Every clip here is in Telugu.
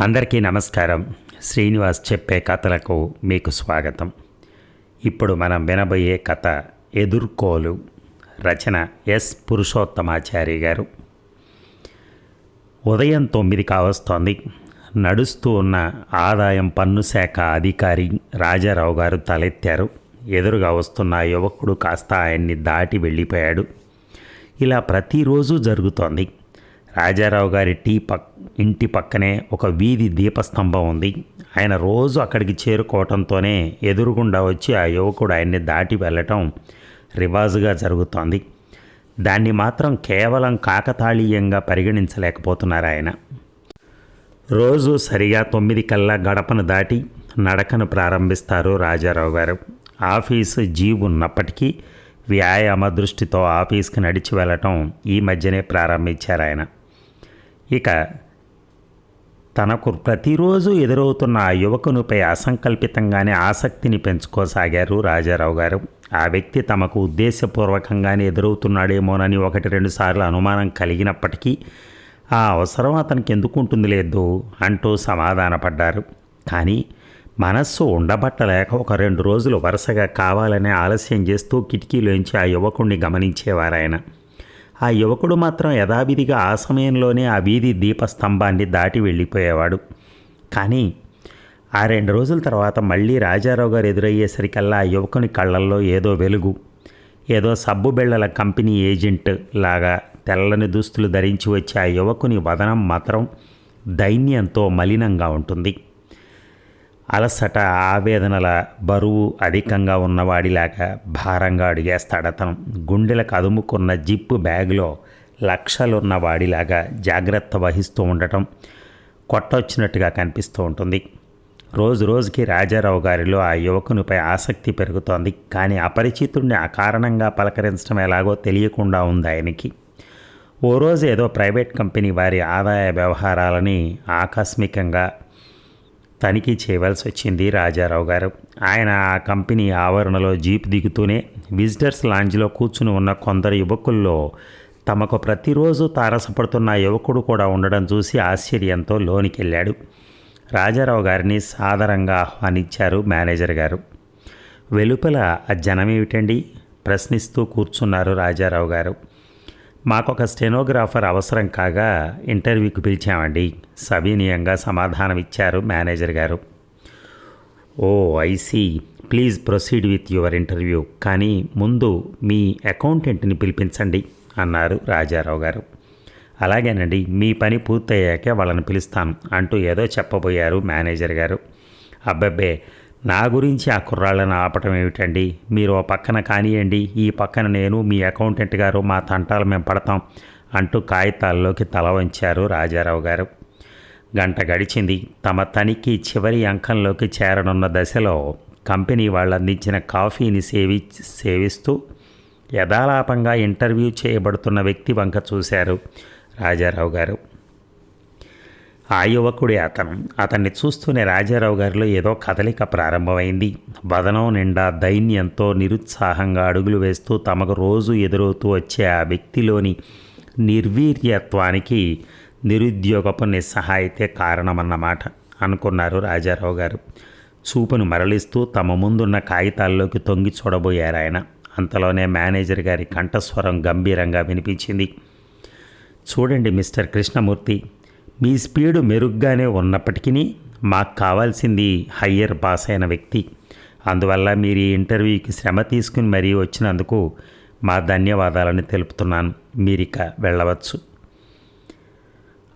అందరికీ నమస్కారం. శ్రీనివాస్ చెప్పే కథలకు మీకు స్వాగతం. ఇప్పుడు మనం వినబోయే కథ ఎదుర్కోలు. రచన ఎస్. పురుషోత్తమాచారి గారు. ఉదయం తొమ్మిది కావస్తోంది. నడుస్తూ ఉన్న ఆదాయం పన్ను శాఖ అధికారి రాజారావు గారు తలెత్తారు. ఎదురుగా వస్తున్న యువకుడు కాస్త ఆయన్ని దాటి వెళ్ళిపోయాడు. ఇలా ప్రతిరోజు జరుగుతోంది. రాజారావు గారి టీ పక్ ఇంటి పక్కనే ఒక వీధి దీపస్తంభం ఉంది. ఆయన రోజు అక్కడికి చేరుకోవటంతోనే ఎదురుగుండా వచ్చి ఆ యువకుడు ఆయన్ని దాటి వెళ్ళటం రివాజుగా జరుగుతోంది. దాన్ని మాత్రం కేవలం కాకతాళీయంగా పరిగణించలేకపోతున్నారు ఆయన. రోజు సరిగా తొమ్మిది కల్లా గడపను దాటి నడకను ప్రారంభిస్తారు రాజారావు గారు. ఆఫీసు జీవ్ ఉన్నప్పటికీ వ్యాయామ దృష్టితో ఆఫీస్కి నడిచి వెళ్ళటం ఈ మధ్యనే ప్రారంభించారు ఆయన. ఇక తనకు ప్రతిరోజు ఎదురవుతున్న ఆ యువకునిపై అసంకల్పితంగానే ఆసక్తిని పెంచుకోసాగారు రాజారావు గారు. ఆ వ్యక్తి తమకు ఉద్దేశపూర్వకంగానే ఎదురవుతున్నాడేమోనని ఒకటి రెండు సార్లు అనుమానం కలిగినప్పటికీ ఆ అవసరం అతనికి ఎందుకు ఉంటుంది లేదు అంటూ సమాధానపడ్డారు. కానీ మనస్సు ఉండబట్టలేక ఒక రెండు రోజులు వరుసగా కావాలనే ఆలస్యం చేస్తూ కిటికీలోంచి ఆ యువకుణ్ణి గమనించేవారాయన. ఆ యువకుడు మాత్రం యథావిధిగా ఆ సమయంలోనే ఆ వీధి దీపస్తంభాన్ని దాటి వెళ్ళిపోయేవాడు. కానీ ఆ రెండు రోజుల తర్వాత మళ్ళీ రాజారావు గారు ఎదురయ్యేసరికల్లా ఆ యువకుని కళ్ళల్లో ఏదో వెలుగు ఏదో సబ్బు బిళ్ళల కంపెనీ ఏజెంట్ లాగా తెల్లని దుస్తులు ధరించి వచ్చే ఆ యువకుని వదనం మాత్రం దైన్యంతో మలినంగా ఉంటుంది. అలసట ఆవేదనల బరువు అధికంగా ఉన్నవాడిలాగా భారంగా అడిగేస్తాడు అతను గుండెలకు అదుముకున్న జిప్పు బ్యాగులో లక్షలున్న వాడిలాగా జాగ్రత్త వహిస్తూ ఉండటం కొట్టొచ్చినట్టుగా కనిపిస్తూ ఉంటుంది. రోజు రోజుకి రాజారావు గారిలో ఆ యువకునిపై ఆసక్తి పెరుగుతోంది. కానీ అపరిచితుడిని అకారణంగా పలకరించడం ఎలాగో తెలియకుండా ఉంది ఆయనకి. ఓ రోజు ఏదో ప్రైవేట్ కంపెనీ వారి ఆదాయ వ్యవహారాలని ఆకస్మికంగా తనిఖీ చేయవలసి వచ్చింది రాజారావు గారు. ఆయన ఆ కంపెనీ ఆవరణలో జీప్ దిగుతూనే విజిటర్స్ లాంజ్లో కూర్చుని ఉన్న కొందరు యువకుల్లో తమకు ప్రతిరోజు తారసపడుతున్న యువకుడు కూడా ఉండడం చూసి ఆశ్చర్యంతో లోనికి వెళ్ళాడు రాజారావు గారిని సాదరంగా ఆహ్వానించారు మేనేజర్ గారు. వెలుపల ఆ జనం ఏమిటండి ప్రశ్నిస్తూ కూర్చున్నారు రాజారావు గారు. మాకొక స్టెనోగ్రాఫర్ అవసరం కాగా ఇంటర్వ్యూకి పిలిచామండి. సవినీయంగా సమాధానం ఇచ్చారు మేనేజర్ గారు. ఓ I see please proceed with your interview. కానీ ముందు మీ అకౌంటెంట్ని పిలిపించండి అన్నారు రాజారావు గారు. అలాగేనండి మీ పని పూర్తయ్యాకే వాళ్ళని పిలుస్తాను అంటూ ఏదో చెప్పబోయారు మేనేజర్ గారు. అబ్బబ్బే నా గురించి ఆ కుర్రాళ్ళను ఆపటం ఏమిటండి? మీరు ఓ పక్కన కానియండి ఈ పక్కన నేను మీ అకౌంటెంట్ గారు మా తంటాలు మేము పడతాం అంటూ కాగితాల్లోకి తల వంచారు రాజారావు గారు. గంట గడిచింది. తమ తనిఖీ చివరి అంకంలోకి చేరనున్న దశలో కంపెనీ వాళ్ళు అందించిన కాఫీని సేవి సేవిస్తూ యథాలాపంగా ఇంటర్వ్యూ చేయబడుతున్న వ్యక్తి వంక చూశారు రాజారావు గారు. ఆ యువకుడే అతను. అతన్ని చూస్తూనే రాజారావు గారిలో ఏదో కదలిక ప్రారంభమైంది. వదనం నిండా దైన్యంతో నిరుత్సాహంగా అడుగులు వేస్తూ తమకు రోజు ఎదురవుతూ వచ్చే ఆ వ్యక్తిలోని నిర్వీర్యత్వానికి నిరుద్యోగపు నిస్సహాయితే కారణమన్నమాట అనుకున్నారు రాజారావు గారు చూపును మరలిస్తూ తమ ముందున్న కాగితాల్లోకి తొంగి చూడబోయారు ఆయన. అంతలోనే మేనేజర్ గారి కంఠస్వరం గంభీరంగా వినిపించింది. చూడండి మిస్టర్ కృష్ణమూర్తి మీ స్పీడు మెరుగ్గానే ఉన్నప్పటికీ మాకు కావాల్సింది హయ్యర్ పాస్ అయిన వ్యక్తి. అందువల్ల మీరు ఈ ఇంటర్వ్యూకి శ్రమ తీసుకుని మరీ వచ్చినందుకు మా ధన్యవాదాలను తెలుపుతున్నాను. మీరిక వెళ్ళవచ్చు.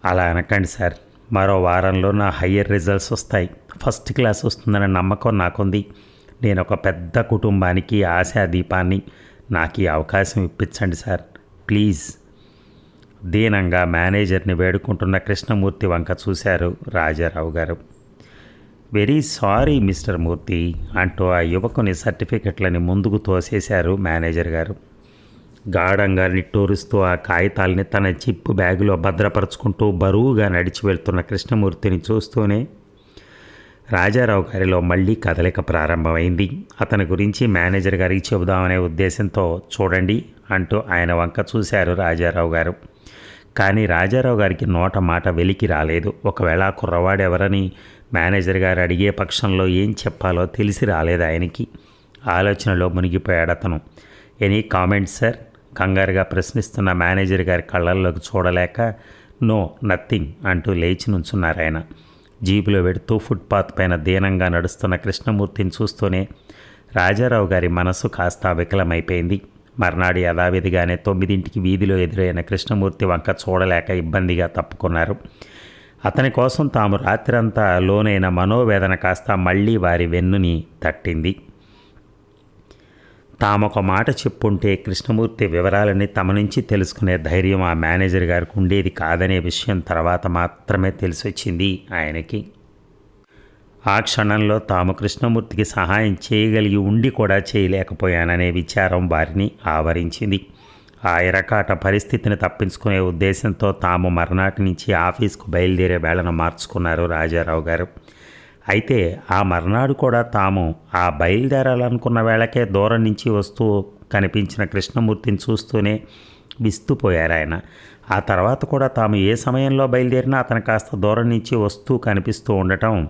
అలా అనకండి సార్. మరో వారంలో నా హయ్యర్ రిజల్ట్స్ వస్తాయి. ఫస్ట్ క్లాస్ వస్తుందనే నమ్మకం నాకుంది. నేను ఒక పెద్ద కుటుంబానికి ఆశా దీపాన్ని నాకు ఈ అవకాశం ఇప్పించండి సార్. ప్లీజ్. దీనంగా మేనేజర్ని వేడుకుంటున్న కృష్ణమూర్తి వంక చూశారు రాజారావు గారు. వెరీ సారీ మిస్టర్ మూర్తి అంటూ ఆ యువకుని సర్టిఫికెట్లని ముందుకు తోసేశారు మేనేజర్ గారు. గాఢంగా నిట్టూరుస్తూ ఆ కాగితాల్ని తన చిప్పు బ్యాగులో భద్రపరుచుకుంటూ బరువుగా నడిచి వెళ్తున్న కృష్ణమూర్తిని చూస్తూనే రాజారావు గారిలో మళ్ళీ కదలిక ప్రారంభమైంది. అతని గురించి మేనేజర్ గారికి చెబుదామనే ఉద్దేశంతో చూడండి అంటూ ఆయన వంక చూశారు రాజారావు గారు. కానీ రాజారావు గారికి నోట మాట వెలికి రాలేదు. ఒకవేళ కుర్రవాడెవరని కుర్రవాడు ఎవరని మేనేజర్ గారు అడిగే పక్షంలో ఏం చెప్పాలో తెలిసి రాలేదు ఆయనకి. ఆలోచనలో మునిగిపోయాడు అతను. Any comments sir? కంగారుగా ప్రశ్నిస్తున్న మేనేజర్ గారి కళ్ళల్లోకి చూడలేక నో నథింగ్ అంటూ లేచి నుంచున్నారు ఆయన జీపులో వెడుతూ ఫుట్పాత్ పైన దీనంగా నడుస్తున్న కృష్ణమూర్తిని చూస్తూనే రాజారావు గారి మనసు కాస్త వికలమైపోయింది. మర్నాడు యథావిధిగానే తొమ్మిదింటికి వీధిలో ఎదురైన కృష్ణమూర్తి వంక చూడలేక ఇబ్బందిగా తప్పుకున్నారు. అతని కోసం తాము రాత్రంతా లోనైన మనోవేదన కాస్త మళ్ళీ వారి వెన్నుని తట్టింది. తామొక మాట చెప్పుంటే కృష్ణమూర్తి వివరాలని తమ నుంచి తెలుసుకునే ధైర్యం ఆ మేనేజర్ గారికి ఉండేది కాదనే విషయం తర్వాత మాత్రమే తెలిసొచ్చింది ఆయనకి. ఆ క్షణంలో తాము కృష్ణమూర్తికి సహాయం చేయగలిగి ఉండి కూడా చేయలేకపోయాననే విచారం వారిని ఆవరించింది. ఆ ఎరకాట పరిస్థితిని తప్పించుకునే ఉద్దేశంతో తాము మర్నాటి నుంచి ఆఫీస్కు బయలుదేరే వేళను మార్చుకున్నారు రాజారావు గారు. అయితే ఆ మర్నాడు కూడా తాము ఆ బయలుదేరాలనుకున్న వేళకే దూరం నుంచి వస్తూ కనిపించిన కృష్ణమూర్తిని చూస్తూనే విస్తుపోయారు ఆయన. ఆ తర్వాత కూడా తాము ఏ సమయంలో బయలుదేరినా అతను కాస్త దూరం నుంచి వస్తూ కనిపిస్తూ ఉండటం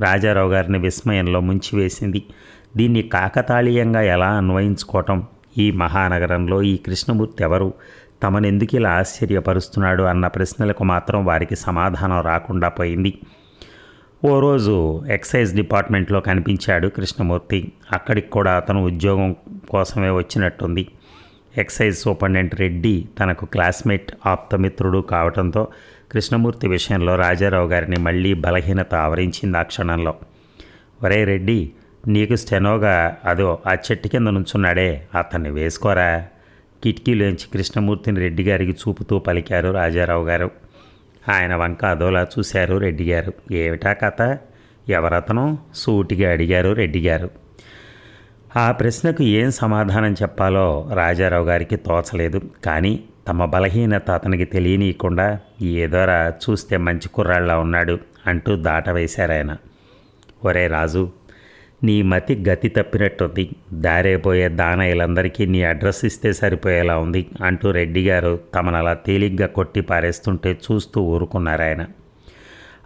రాజారావు గారిని విస్మయంలో ముంచివేసింది. దీన్ని కాకతాళీయంగా ఎలా అన్వయించుకోవటం? ఈ మహానగరంలో ఈ కృష్ణమూర్తి ఎవరు? తమనెందుకు ఇలా ఆశ్చర్యపరుస్తున్నాడు? అన్న ప్రశ్నలకు మాత్రం వారికి సమాధానం రాకుండా పోయింది. ఓ రోజు ఎక్సైజ్ డిపార్ట్మెంట్లో కనిపించాడు కృష్ణమూర్తి. అక్కడికి కూడా అతను ఉద్యోగం కోసమే వచ్చినట్టుంది. ఎక్సైజ్ సూపరింటెండెంట్ రెడ్డి తనకు క్లాస్మేట్ ఆప్తమిత్రుడు కావడంతో కృష్ణమూర్తి విషయంలో రాజారావు గారిని మళ్ళీ బలహీనత ఆవరించింది ఆ క్షణంలో. ఒరే రెడ్డి నీకు స్టెనోగా అదో ఆ చెట్టు కింద నుంచున్నాడే అతన్ని వేసుకోరా? కిటికీలోంచి కృష్ణమూర్తిని రెడ్డి గారికి చూపుతూ పలికారు రాజారావు గారు. ఆయన వంక అదోలా చూశారు రెడ్డి గారు. ఏమిటా కథ? ఎవరతను? సూటిగా అడిగారు రెడ్డి గారు. ఆ ప్రశ్నకు ఏం సమాధానం చెప్పాలో రాజారావు గారికి తోచలేదు. కానీ తమ బలహీనత అతనికి తెలియనీయకుండా ఏదోరా చూస్తే మంచి కుర్రాళ్ళ ఉన్నాడు అంటూ దాటవేశారాయన ఒరే రాజు నీ మతి గతి తప్పినట్టుంది. దారేపోయే దానయ్యలందరికీ నీ అడ్రస్ ఇస్తే సరిపోయేలా ఉంది అంటూ రెడ్డి గారు తమనలా తేలిగ్గా కొట్టి పారేస్తుంటే చూస్తూ ఊరుకున్నారాయన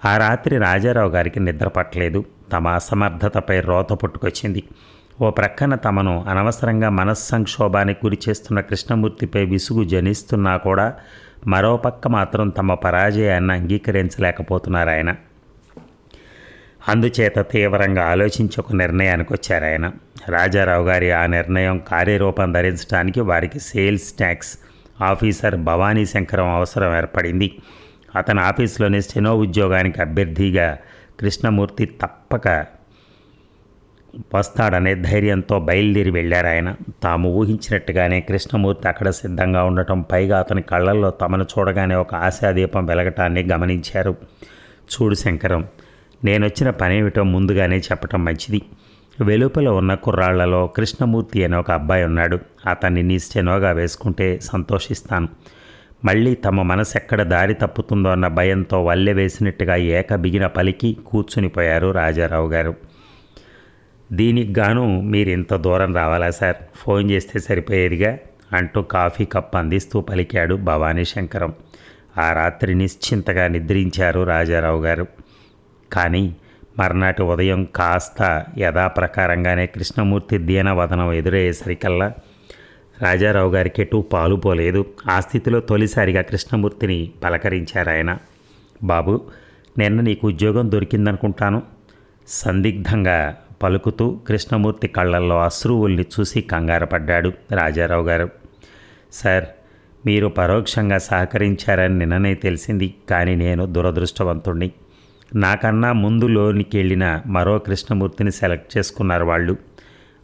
ఆ రాత్రి రాజారావు గారికి నిద్ర పట్టలేదు. తమ అసమర్థతపై రోత పుట్టుకొచ్చింది. ఓ ప్రక్కన తమను అనవసరంగా మనస్సంక్షోభానికి గురి చేస్తున్న కృష్ణమూర్తిపై విసుగు జనిస్తున్నా కూడా మరోపక్క మాత్రం తమ పరాజయాన్ని అంగీకరించలేకపోతున్నారాయన అందుచేత తీవ్రంగా ఆలోచించి ఒక నిర్ణయానికి వచ్చారు ఆయన. రాజారావు గారి ఆ నిర్ణయం కార్యరూపం ధరించడానికి వారికి sales tax officer Bhavani Shankaram అవసరం ఏర్పడింది. అతని ఆఫీస్లోని స్టెనో ఉద్యోగానికి అభ్యర్థిగా కృష్ణమూర్తి తప్పక వస్తాడనే ధైర్యంతో బయలుదేరి వెళ్ళారు ఆయన. తాము ఊహించినట్టుగానే కృష్ణమూర్తి అక్కడ సిద్ధంగా ఉండటం పైగా అతని కళ్ళల్లో తమను చూడగానే ఒక ఆశాదీపం వెలగటాన్ని గమనించారు. చూడు శంకరం నేనొచ్చిన పనేమిటో ముందుగానే చెప్పటం మంచిది. వెలుపల ఉన్న కుర్రాళ్ళలో కృష్ణమూర్తి అనే ఒక అబ్బాయి ఉన్నాడు. అతన్ని నిశ్చనోగా వేసుకుంటే సంతోషిస్తాను. మళ్ళీ తమ మనసు ఎక్కడ దారి తప్పుతుందో అన్న భయంతో వల్లె వేసినట్టుగా ఏక బిగిన పలికి కూర్చునిపోయారు రాజారావు గారు. దీనికి గాను మీరు ఇంత దూరం రావాలా సార్? ఫోన్ చేస్తే సరిపోయేదిగా? అంటూ కాఫీ కప్ అందిస్తూ పలికాడు భవానీ శంకరం. ఆ రాత్రి నిశ్చింతగా నిద్రించారు రాజారావు గారు. కానీ మర్నాటి ఉదయం కాస్త యథాప్రకారంగానే కృష్ణమూర్తి దీనవదనం ఎదురయ్యేసరికల్లా రాజారావు గారికి ఎటు పాలు పోలేదు. ఆ స్థితిలో తొలిసారిగా కృష్ణమూర్తిని పలకరించారాయన బాబు నిన్న నీకు ఉద్యోగం దొరికిందనుకుంటాను. సందిగ్ధంగా పలుకుతూ కృష్ణమూర్తి కళ్ళల్లో అశ్రువుల్ని చూసి కంగారపడ్డాడు రాజారావు గారు. సార్ మీరు పరోక్షంగా సహకరించారని నిన్ననే తెలిసింది కానీ నేను దురదృష్టవంతుణ్ణి. నాకన్నా ముందు లోనికి వెళ్ళిన మరో కృష్ణమూర్తిని సెలెక్ట్ చేసుకున్నారు వాళ్ళు.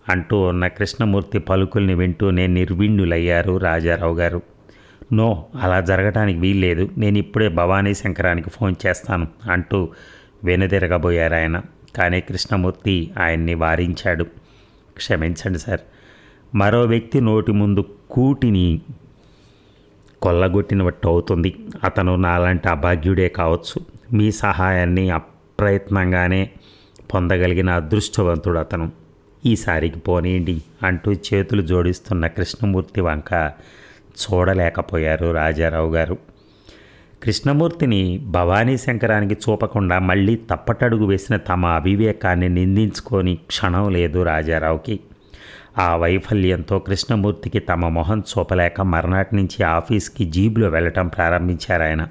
అంటూ ఉన్న కృష్ణమూర్తి పలుకుల్ని వింటూనే నిర్విణ్యులయ్యారు రాజారావు గారు. నో అలా జరగటానికి వీల్లేదు. నేను ఇప్పుడే భవానీ శంకరానికి ఫోన్ చేస్తాను అంటూ వెనుదిరగబోయారు ఆయన. కానీ కృష్ణమూర్తి ఆయన్ని వారించాడు. క్షమించండి సార్. మరో వ్యక్తి నోటి ముందు కూటిని కొల్లగొట్టినట్టు అవుతుంది. అతను నాలాంటి అభాగ్యుడే కావచ్చు. మీ సహాయాన్ని అప్రయత్నంగానే పొందగలిగిన అదృష్టవంతుడు అతను. ఈసారికి పోనీయండి అంటూ చేతులు జోడిస్తున్న కృష్ణమూర్తి వంక చూడలేకపోయారు రాజారావు గారు. కృష్ణమూర్తిని భవానీ శంకరానికి చూపకుండా మళ్ళీ తప్పటడుగు వేసిన తమ అవివేకాన్ని నిందించుకొని క్షణం లేదు రాజారావుకి. ఆ వైఫల్యంతో కృష్ణమూర్తికి తమ మొహం చూపలేక మర్నాటి నుంచి ఆఫీస్కి జీబులో వెళ్ళటం ప్రారంభించారు ఆయన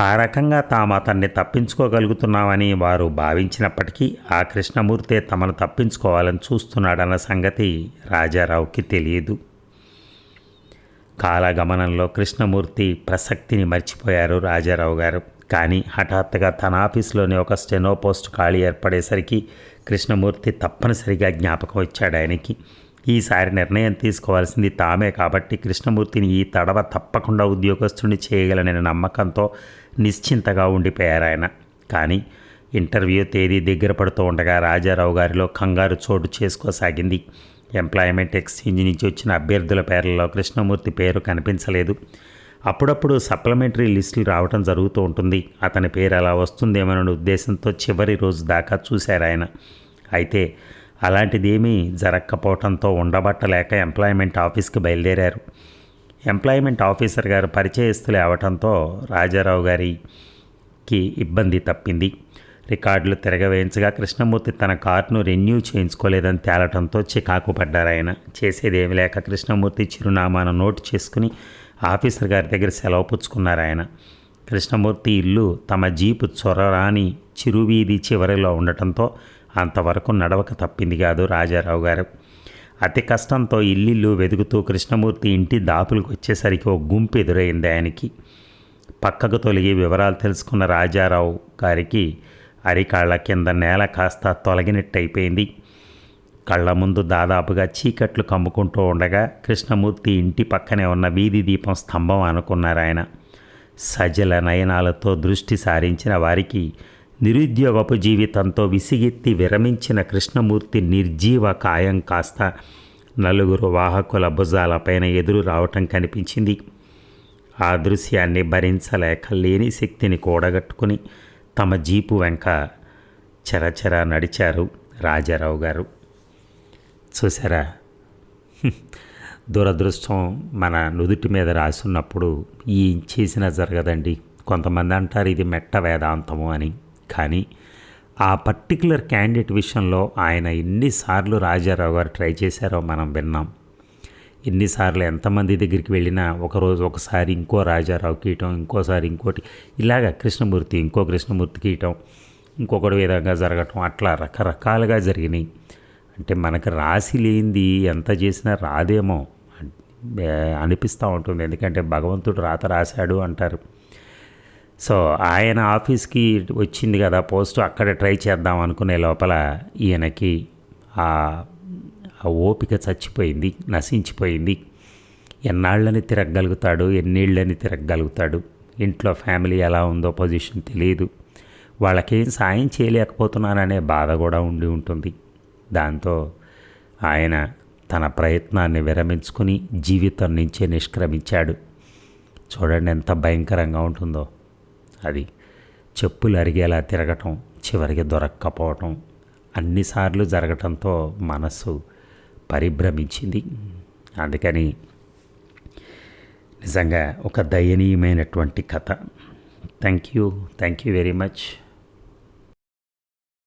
ఆ రకంగా తాము అతన్ని తప్పించుకోగలుగుతున్నామని వారు భావించినప్పటికీ ఆ కృష్ణమూర్తే తమను తప్పించుకోవాలని చూస్తున్నాడన్న సంగతి రాజారావుకి తెలియదు. కాలగమనంలో కృష్ణమూర్తి ప్రసక్తిని మర్చిపోయారు రాజారావు గారు. కానీ హఠాత్తుగా తన ఆఫీసులోని ఒక స్టెనో పోస్ట్ ఖాళీ ఏర్పడేసరికి కృష్ణమూర్తి తప్పనిసరిగా జ్ఞాపకం వచ్చాడు ఆయనకి. ఈసారి నిర్ణయం తీసుకోవాల్సింది తామే కాబట్టి కృష్ణమూర్తిని ఈ తడవ తప్పకుండా ఉద్యోగస్తుని చేయగలనని నమ్మకంతో నిశ్చింతగా ఉండిపోయారు ఆయన కానీ ఇంటర్వ్యూ తేదీ దగ్గర పడుతూ ఉండగా రాజారావు గారిలో కంగారు చోటు చేసుకోసాగింది. ఎంప్లాయ్మెంట్ ఎక్స్చేంజ్ నుంచి వచ్చిన అభ్యర్థుల పేర్లలో కృష్ణమూర్తి పేరు కనిపించలేదు. అప్పుడప్పుడు సప్లిమెంటరీ లిస్టులు రావటం జరుగుతూ ఉంటుంది. అతని పేరు అలా వస్తుందేమోనని ఉద్దేశంతో చివరి రోజు దాకా చూశారు ఆయన అయితే అలాంటిదేమీ జరగకపోవడంతో ఉండబట్టలేక ఎంప్లాయ్మెంట్ ఆఫీస్కి బయలుదేరారు. ఎంప్లాయ్మెంట్ ఆఫీసర్ గారు పరిచయస్తులు అవటంతో రాజారావు గారికి ఇబ్బంది తప్పింది. రికార్డులు తిరగవేయించగా కృష్ణమూర్తి తన కార్ను రెన్యూ చేయించుకోలేదని తేలటంతో చికాకు పడ్డారు ఆయన. చేసేదేమి లేక కృష్ణమూర్తి చిరునామాను నోటు చేసుకుని ఆఫీసర్ గారి దగ్గర సెలవు పుచ్చుకున్నారు ఆయన. కృష్ణమూర్తి ఇల్లు తమ జీపు చొరరాని చిరువీధి చివరిలో ఉండటంతో అంతవరకు నడవక తప్పింది కాదు రాజారావు గారు. అతి కష్టంతో ఇల్లిల్లు వెతుకుతూ కృష్ణమూర్తి ఇంటి దాపులకు వచ్చేసరికి ఓ గుంపు ఎదురైంది ఆయనకి. పక్కకు తొలగి వివరాలు తెలుసుకున్న రాజారావు గారికి అరికాళ్ళ కింద నేల కాస్త తొలగినట్టయిపోయింది. కళ్ళ ముందు దాదాపుగా చీకట్లు కమ్ముకుంటూ ఉండగా కృష్ణమూర్తి ఇంటి పక్కనే ఉన్న వీధి దీపం స్తంభం అనుకున్నారు ఆయన. సజల నయనాలతో దృష్టి సారించిన వారికి నిరుద్యోగపు జీవితంతో విసిగెత్తి విరమించిన కృష్ణమూర్తి నిర్జీవ కాయం కాస్త నలుగురు వాహకుల భుజాలపైన ఎదురు రావటం కనిపించింది. ఆ దృశ్యాన్ని భరించలేక లేని శక్తిని కూడగట్టుకుని తమ జీపు వెంక చరచరా నడిచారు రాజారావు గారు. చూసారా దురదృష్టం మన నుదుటి మీద రాసున్నప్పుడు ఈ చేసినా జరగదండి. కొంతమంది అంటారు ఇది మెట్ట వేదాంతము అని. కానీ ఆ పర్టికులర్ క్యాండిడేట్ విషయంలో ఆయన ఎన్నిసార్లు రాజారావు గారు ట్రై చేశారో మనం విన్నాం. ఎన్నిసార్లు ఎంతమంది దగ్గరికి వెళ్ళినా ఒకరోజు ఒకసారి ఇంకో రాజారావు ఇయటం ఇంకోసారి ఇంకోటి ఇలాగ కృష్ణమూర్తి ఇంకో కృష్ణమూర్తి ఇయటం ఇంకొకటి విధంగా జరగటం అట్లా రకరకాలుగా జరిగినాయి. అంటే మనకు రాసి లేనిది ఎంత చేసినా రాదేమో అనిపిస్తూ ఉంటుంది. ఎందుకంటే భగవంతుడు రాత రాశాడు అంటారు. సో ఆయన ఆఫీస్కి వచ్చింది కదా పోస్ట్ అక్కడ ట్రై చేద్దాం అనుకునే లోపల ఈయనకి ఆ ఓపిక చచ్చిపోయింది నశించిపోయింది. ఎన్నాళ్ళని తిరగగలుగుతాడు ఎన్నేళ్ళని తిరగగలుగుతాడు? ఇంట్లో ఫ్యామిలీ ఎలా ఉందో పొజిషన్ తెలియదు. వాళ్ళకేం సాయం చేయలేకపోతున్నాననే బాధ కూడా ఉండి ఉంటుంది. దాంతో ఆయన తన ప్రయత్నాన్ని విరమించుకుని జీవితం నుంచే నిష్క్రమించాడు. చూడండి ఎంత భయంకరంగా ఉంటుందో. అది. చెప్పులు అరిగేలా తిరగటం చివరికి దొరక్కపోవటం అన్నిసార్లు జరగటంతో మనస్సు పరిభ్రమించింది. అందుకని నిజంగా ఒక దయనీయమైనటువంటి కథ. Thank you thank you very much.